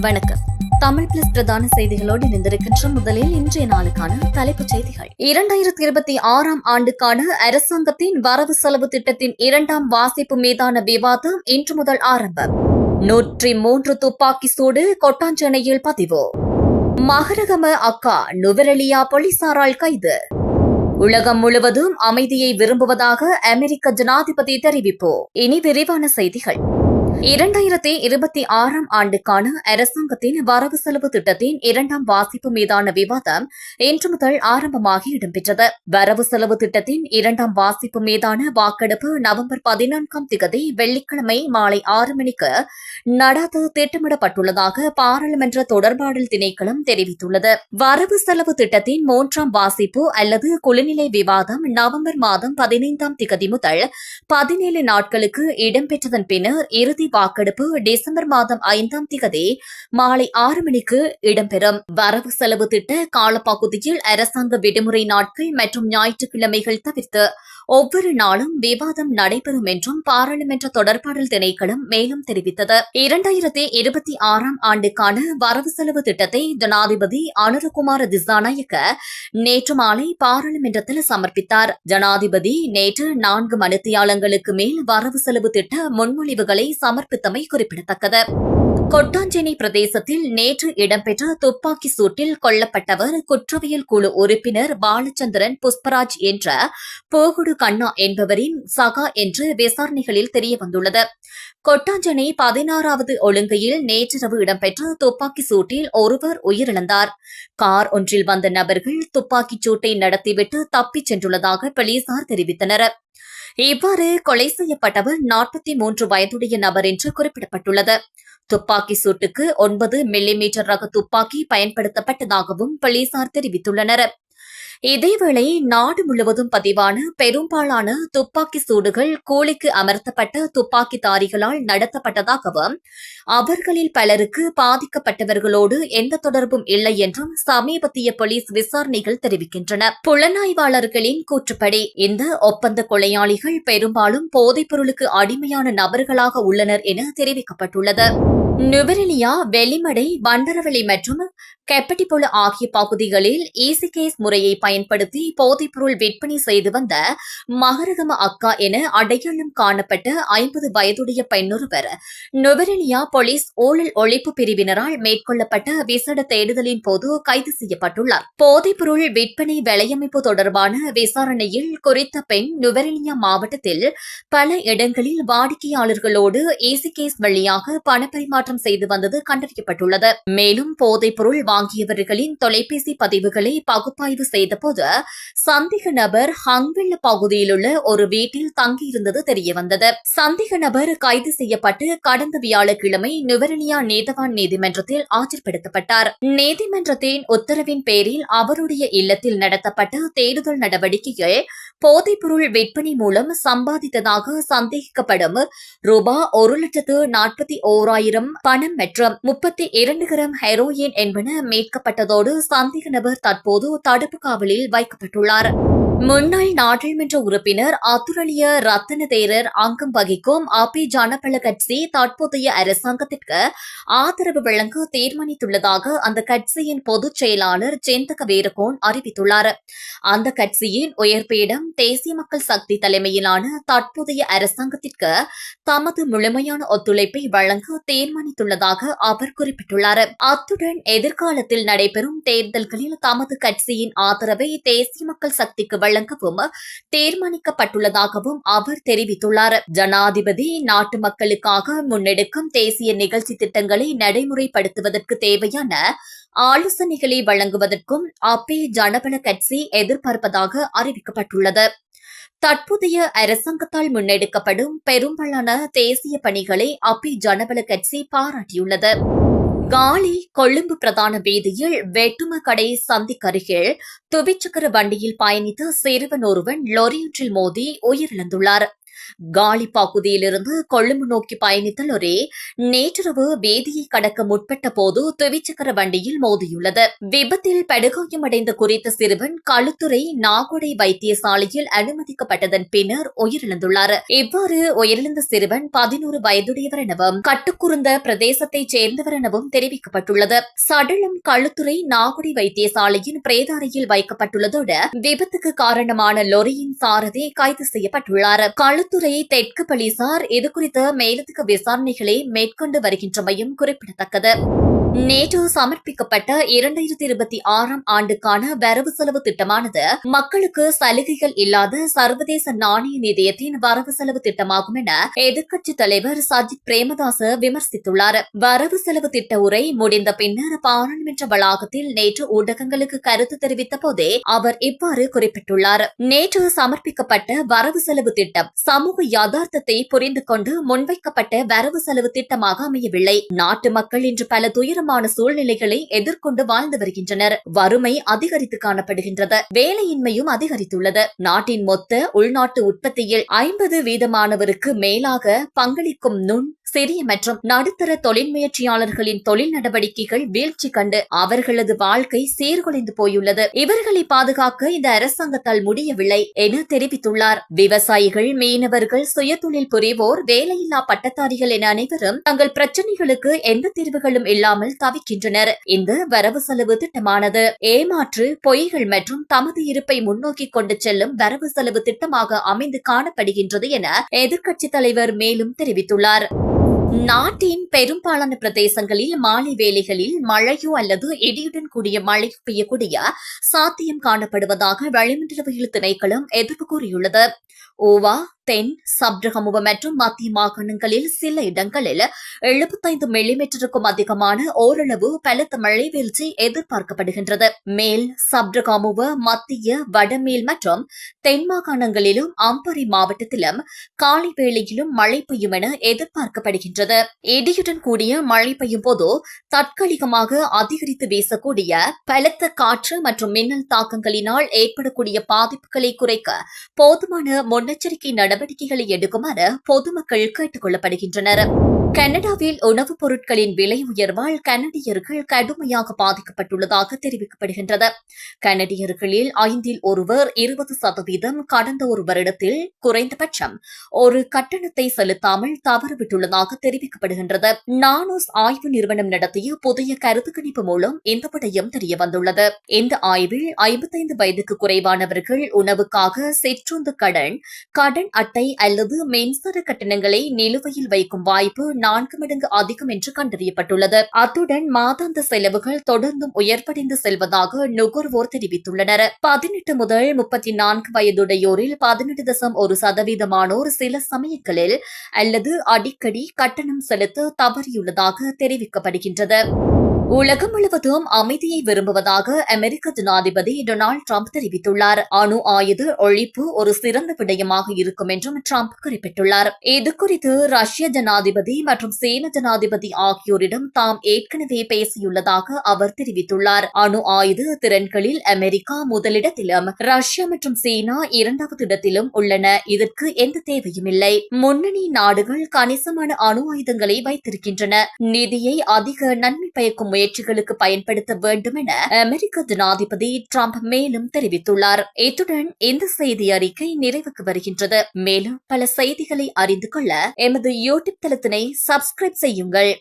வணக்கம். தமிழ் பிளஸ் பிரதான செய்திகளோடு இணைந்திருக்கின்ற முதலில் இன்றைய நாளுக்கான தலைப்புச் செய்திகள். இரண்டாயிரத்தி இருபத்தி ஆறாம் ஆண்டுக்கான அரசாங்கத்தின் வரவு செலவு திட்டத்தின் இரண்டாம் வாசிப்பு மீதான விவாதம் இன்று முதல் ஆரம்பம். நூற்றி மூன்று துப்பாக்கி சூடு கொட்டாஞ்சனையில் பதிவு. மகரகம அக்கா நுவரெலியா போலீசாரால் கைது. உலகம் முழுவதும் அமைதியை விரும்புவதாக அமெரிக்க ஜனாதிபதி தெரிவிப்பு. இனி விரிவான செய்திகள். இரண்டாயிரத்தி இருபத்தி ஆறாம் ஆண்டுக்கான அரசாங்கத்தின் வரவு செலவு திட்டத்தின் இரண்டாம் வாசிப்பு மீதான விவாதம் இன்று முதல் ஆரம்பமாகி இடம்பெற்றது. வரவு செலவு திட்டத்தின் இரண்டாம் வாசிப்பு மீதான வாக்கெடுப்பு நவம்பர் பதினான்காம் திகதி வெள்ளிக்கிழமை மாலை ஆறு மணிக்கு நடாத்த திட்டமிடப்பட்டுள்ளதாக பாராளுமன்ற தொடர்பாடல் திணைக்களம் தெரிவித்துள்ளது. வரவு செலவு திட்டத்தின் மூன்றாம் வாசிப்பு அல்லது குளிநிலை விவாதம் நவம்பர் மாதம் பதினைந்தாம் திகதி முதல் பதினேழு நாட்களுக்கு இடம்பெற்றதன் பின்னர் இறுதி வாக்கெடுப்பு டிசம்பர் மாதம் ஐந்தாம் திகதி மாலை ஆறு மணிக்கு இடம்பெறும். வரவு செலவு திட்ட காலப்பகுதியில் அரசாங்க விடுமுறை நாட்கள் மற்றும் ஞாயிற்றுக்கிழமைகள் தவிர்த்து ஒவ்வொரு நாளும் விவாதம் நடைபெறும் என்றும் பாராளுமன்ற தொடர்பாடல் திணைக்களம் மேலும் தெரிவித்தது. இரண்டாயிரத்தி இருபத்தி ஆறாம் ஆண்டுக்கான வரவு செலவு திட்டத்தை ஜனாதிபதி அனுரகுமார திசாநாயக்க நேற்று மாலை பாராளுமன்றத்தில் சமர்ப்பித்தார். ஜனாதிபதி நேற்று நான்கு மணித்தியாலங்களுக்கு மேல் வரவு செலவு திட்ட முன்மொழிவுகளை சமர்ப்பித்தமை குறிப்பிடத்தக்கது. கொட்டாஞ்சேனை பிரதேசத்தில் நேற்று இடம்பெற்ற துப்பாக்கி சூட்டில் கொல்லப்பட்டவர் குற்றவியல் குழு உறுப்பினர் பாலச்சந்திரன் புஷ்பராஜ் என்ற போகுடு கண்ணா என்பவரின் சகா என்று விசாரணைகளில் தெரியவந்துள்ளது. கொட்டாஞ்சனை பதினாறாவது ஒழுங்கையில் நேற்றிரவு இடம்பெற்ற துப்பாக்கி சூட்டில் ஒருவர் உயிரிழந்தார். கார் ஒன்றில் வந்த நபர்கள் துப்பாக்கிச் சூட்டை நடத்திவிட்டு தப்பிச் சென்றுள்ளதாக போலீசார் தெரிவித்தனர். இவ்வாறு கொலை செய்யப்பட்டவர் நாற்பத்தி மூன்று வயதுடைய நபர் என்று குறிப்பிடப்பட்டுள்ளது. துப்பாக்கி சூட்டுக்கு ஒன்பது மில்லிமீட்டர் ரக துப்பாக்கி பயன்படுத்தப்பட்டதாகவும் போலீசார் தெரிவித்துள்ளனர். இதேவேளை நாடு முழுவதும் பதிவான பெரும்பாலான துப்பாக்கி சூடுகள் கூலிக்கு அமர்த்தப்பட்ட துப்பாக்கிதாரிகளால் நடத்தப்பட்டதாகவும் அவர்களில் பலருக்கு பாதிக்கப்பட்டவர்களோடு எந்த தொடர்பும் இல்லை என்றும் சமீபத்திய போலீஸ் விசாரணைகள் தெரிவிக்கின்றன. புலனாய்வாளர்களின் கூற்றுப்படி இந்த ஒப்பந்த கொலையாளிகள் பெரும்பாலும் போதைப் பொருளுக்கு அடிமையான நபர்களாக உள்ளனர் என தெரிவிக்கப்பட்டுள்ளது. நுவரெலியா வெள்ளிமடை வண்டரவெளி மற்றும் கெப்பட்டிபொல ஆகிய பகுதிகளில் ஈசி கேஸ் முறையை பயன்படுத்தி போதைப்பொருள் விற்பனை செய்து வந்த மகரகம அக்கா என அடையாளம் காணப்பட்ட ஐம்பது வயதுடைய பெண்ணொருவர் நுவரெலியா போலீஸ் ஊழல் ஒழிப்பு பிரிவினரால் மேற்கொள்ளப்பட்ட விசேட தேடுதலின் போது கைது செய்யப்பட்டுள்ளார். போதைப்பொருள் விற்பனை விலையமைப்பு தொடர்பான விசாரணையில் குறித்த பெண் நுவரெலியா மாவட்டத்தில் பல இடங்களில் வாடிக்கையாளர்களோடு ஈசி கேஸ் வழியாக பணப்பரிமாற்றம் செய்து வந்தது கண்டறியப்பட்டுள்ளது. மேலும் போதைப்பொருள் வாங்கியவர்களின் தொலைபேசி பதிவுகளை பகுப்பாய்வு செய்தபோது சந்தேக நபர் ஹங்வெல்ல பகுதியில் உள்ள ஒரு வீட்டில் தங்கியிருந்தது தெரியவந்தது. சந்தேக நபர் கைது செய்யப்பட்டு கடந்த வியாழக்கிழமை நுவரெலியா நீதவான் நீதிமன்றத்தில் ஆஜர்படுத்தப்பட்டார். நீதிமன்றத்தின் உத்தரவின் பேரில் அவருடைய இல்லத்தில் நடத்தப்பட்ட தேடுதல் நடவடிக்கையில் போதைப்பொருள் விற்பனை மூலம் சம்பாதித்ததாக சந்தேகிக்கப்படும் ரூபாய் ஒரு லட்சத்து நாற்பத்தி ஓராயிரம் பணம் மற்றும் முப்பத்தி இரண்டு கிராம் ஹெரோயின் என்பன மீட்கப்பட்டதோடு சந்தேக நபர் தற்போது தடுப்பு காவலில் வைக்கப்பட்டுள்ளார். முன்னாள் நாடாளுமன்ற உறுப்பினர் அத்துரலிய ரத்தன தேரர் அங்கம் வகிக்கும் அப்பி ஜனபல கட்சி தற்போதைய அரசாங்கத்திற்கு ஆதரவு வழங்க தீர்மானித்துள்ளதாக அந்த கட்சியின் பொதுச் செயலாளர் ஜெயந்தக வீரகோன் அறிவித்துள்ளார். அந்த கட்சியின் உயர்பீடம் தேசிய மக்கள் சக்தி தலைமையிலான தற்போதைய அரசாங்கத்திற்கு தமது முழுமையான ஒத்துழைப்பை வழங்க தீர்மானித்துள்ளதாக அவர் குறிப்பிட்டுள்ளார். அத்துடன் எதிர்காலத்தில் நடைபெறும் தேர்தல்களில் தமது கட்சியின் ஆதரவை தேசிய மக்கள் சக்திக்கு வழங்கவும் தீர்மானிக்கப்பட்டுள்ளதாகவும் அவர் தெரிவித்துள்ளார். ஜனாதிபதி நாட்டு மக்களுக்காக முன்னெடுக்கும் தேசிய நிகழ்ச்சி திட்டங்களை நடைமுறைப்படுத்துவதற்கு தேவையான ஆலோசனைகளை வழங்குவதற்கும் அப்பே ஜனபல கட்சி எதிர்பார்ப்பதாக அறிவிக்கப்பட்டுள்ளது. தற்போதைய அரசாங்கத்தால் முன்னெடுக்கப்படும் பெரும்பாலான தேசிய பணிகளை அப்பி ஜனபல கட்சி பாராட்டியுள்ளது. காலி கொழும்பு பிரதான வீதியில் வெட்டும கடை சந்திக்கருகில் துவிச்சக்கர வண்டியில் பயணித்த சிறுவன் ஒருவன் லொரியொன்றில் மோதி உயிரிழந்துள்ளார். காலி பகுதியிலிருந்து கொழும்பு நோக்கி பயணித்த லொரி நேற்றிரவு வீதியை கடக்க முற்பட்ட போது துவிச்சக்கர வண்டியில் மோதியுள்ளது. விபத்தில் படுகாயமடைந்த குறித்த சிறுவன் களுத்துறை நாகொடை வைத்தியசாலையில் அனுமதிக்கப்பட்டதன் பின்னர் உயிரிழந்துள்ளார். இவ்வாறு உயிரிழந்த சிறுவன் பதினோரு வயதுடையவர் எனவும் கட்டுக்குறுந்த பிரதேசத்தைச் சேர்ந்தவர் எனவும் தெரிவிக்கப்பட்டுள்ளது. சடலம் களுத்துறை நாகொடை வைத்தியசாலையின் பிரேதாரையில் வைக்கப்பட்டுள்ளதோடு விபத்துக்கு காரணமான லொரியின் சாரதி கைது செய்யப்பட்டுள்ளார். களுத்துறை தெற்கு போலீசார் இதுகுறித்த மேலதிக விசாரணைகளை மேற்கொண்டு வருகின்றமையும் குறிப்பிடத்தக்கது. நேற்று சமர்ப்பிக்கப்பட்ட இரண்டாயிரத்தி இருபத்தி ஆறாம் ஆண்டுக்கான வரவு செலவு திட்டமானது மக்களுக்கு சலுகைகள் இல்லாத சர்வதேச நாணய நிதியத்தின் வரவு செலவு திட்டமாகும் என எதிர்க்கட்சித் தலைவர் சஜித் பிரேமதாச விமர்சித்துள்ளார். வரவு செலவு திட்ட உரை முடிந்த பின்னர் பாராளுமன்ற வளாகத்தில் நேற்று ஊடகங்களுக்கு கருத்து தெரிவித்த போதே அவர் இவ்வாறு குறிப்பிட்டுள்ளார். நேற்று சமர்ப்பிக்கப்பட்ட வரவு செலவு திட்டம் சமூக யதார்த்தத்தை புரிந்து கொண்டு முன்வைக்கப்பட்ட வரவு செலவு திட்டமாக அமையவில்லை. நாட்டு மக்கள் இன்று பல துயரமான சூழ்நிலைகளை எதிர்கொண்டு வாழ்ந்து வருகின்றனர். வறுமை அதிகரித்து காணப்படுகின்றது. வேலையின்மையும் அதிகரித்துள்ளது. நாட்டின் மொத்த உள்நாட்டு உற்பத்தியில் ஐம்பது வீதமானவருக்கு மேலாக பங்களிக்கும் நுண் சிறிய மற்றும் நடுத்தர தொழில் முயற்சியாளர்களின் தொழில் நடவடிக்கைகள் வீழ்ச்சி கண்டு அவர்களது வாழ்க்கை சீர்குலைந்து போயுள்ளது. இவர்களை பாதுகாக்க இந்த அரசாங்கத்தால் முடியவில்லை என தெரிவித்துள்ளார். விவசாயிகள் மீனவர்கள் சுயதொழில் புரிவோர் வேலையில்லா பட்டதாரிகள் என அனைவரும் தங்கள் பிரச்சனைகளுக்கு எந்த தீர்வுகளும் இல்லாமல் தவிக்கின்றனர். இந்த வரவு செலவு திட்டமானது ஏமாற்று பொய்கள் மற்றும் தமது இருப்பை முன்னோக்கி கொண்டு செல்லும் வரவு செலவு திட்டமாக அமைந்து காணப்படுகின்றது என எதிர்க்கட்சித் தலைவர் மேலும் தெரிவித்துள்ளார். நாட்டின் பெரும்பாலான பிரதேசங்களில் மாலை வேளைகளில் மழையோ அல்லது இடியுடன் கூடிய மழை பெய்யக்கூடிய சாத்தியம் காணப்படுவதாக வளிமண்டலவியல் திணைக்களம் எதிர்ப்பு கூறியுள்ளது. ஓவா தென் சப்ரகமுக மற்றும் மத்திய மாகாணங்களில் சில இடங்களில் எழுபத்தைந்து மில்லிமீட்டருக்கும் அதிகமான ஓரளவு பலத்த மழை வீழ்ச்சி எதிர்பார்க்கப்படுகின்றது. மேல் சப்ரகமுவ மத்திய வடமேல் மற்றும் தென் மாகாணங்களிலும் அம்பரி மாவட்டத்திலும் காலை வேளையிலும் மழை பெய்யும் என எதிர்பார்க்கப்படுகின்றது. இடியுடன் கூடிய மழை பெய்யும் போது தற்காலிகமாக அதிகரித்து வீசக்கூடிய பலத்த காற்று மற்றும் மின்னல் தாக்கங்களினால் ஏற்படக்கூடிய பாதிப்புகளை குறைக்க போதுமான முன்னெச்சரிக்கை நடவடிக்கைகளை எடுக்குமாறு பொதுமக்கள் கேட்டுக் கொள்ளப்படுகின்றனர். கனடாவில் உணவுப் பொருட்களின் விலை உயர்வால் கனடியர்கள் கடுமையாக பாதிக்கப்பட்டுள்ளதாக தெரிவிக்கப்படுகின்றது. கனடியர்களில் ஐந்தில் ஒருவர் இருபது சதவீதம் கடந்த ஒரு வருடத்தில் குறைந்தபட்சம் ஒரு கட்டணத்தை செலுத்தாமல் தவறுவிட்டுள்ளதாக தெரிவிக்கப்படுகின்றது. நானோஸ் ஆய்வு நிறுவனம் நடத்திய புதிய கருத்து கணிப்பு மூலம் இந்த விடயம் தெரியவந்துள்ளது. இந்த ஆய்வில் ஐம்பத்தைந்து வயதுக்கு குறைவானவர்கள் உணவுக்காக சிற்றுந்து கடன் கடன் அட்டை அல்லது மின்சார கட்டணங்களை நிலுவையில் வைக்கும் வாய்ப்பு நான்கு மடங்கு அதிகம் என்று கண்டறியப்பட்டுள்ளது. அத்துடன் மாதாந்த செலவுகள் தொடர்ந்தும் உயர்வடைந்து செல்வதாக நுகர்வோர் தெரிவித்துள்ளனர். பதினெட்டு முதல் முப்பத்தி நான்கு வயதுடையோரில் பதினெட்டு தசம் ஒரு சதவீதமானோர் சில சமயங்களில் அல்லது அடிக்கடி கட்டணம் செலுத்த தவறியுள்ளதாக தெரிவிக்கப்படுகின்றது. உலகம் முழுவதும் அமைதியை விரும்புவதாக அமெரிக்க ஜனாதிபதி டொனால்டு டிரம்ப் தெரிவித்துள்ளார். அணு ஆயுத ஒழிப்பு ஒரு சிறந்த விடயமாக இருக்கும் என்றும் டிரம்ப் குறிப்பிட்டுள்ளார். இதுகுறித்து ரஷ்ய ஜனாதிபதி மற்றும் சீன ஜனாதிபதி ஆகியோரிடம் தாம் ஏற்கனவே பேசியுள்ளதாக அவர் தெரிவித்துள்ளார். அணு ஆயுத திறன்களில் அமெரிக்கா முதலிடத்திலும் ரஷ்யா மற்றும் சீனா இரண்டாவது இடத்திலும் உள்ளன. இதற்கு எந்த தேவையும் இல்லை. முன்னணி நாடுகள் கணிசமான அணு ஆயுதங்களை வைத்திருக்கின்றன. நிதியை அதிக நன்மை பயக்கும் முயற்சிகளுக்கு பயன்படுத்த வேண்டும் என அமெரிக்க ஜனாதிபதி டிரம்ப் மேலும் தெரிவித்துள்ளார். இத்துடன் இந்த செய்தி அறிக்கை நிறைவுக்கு வருகின்றது. மேலும் பல செய்திகளை அறிந்து கொள்ள எமது யூடியூப் தளத்தினை சப்ஸ்கிரைப் செய்யுங்கள்.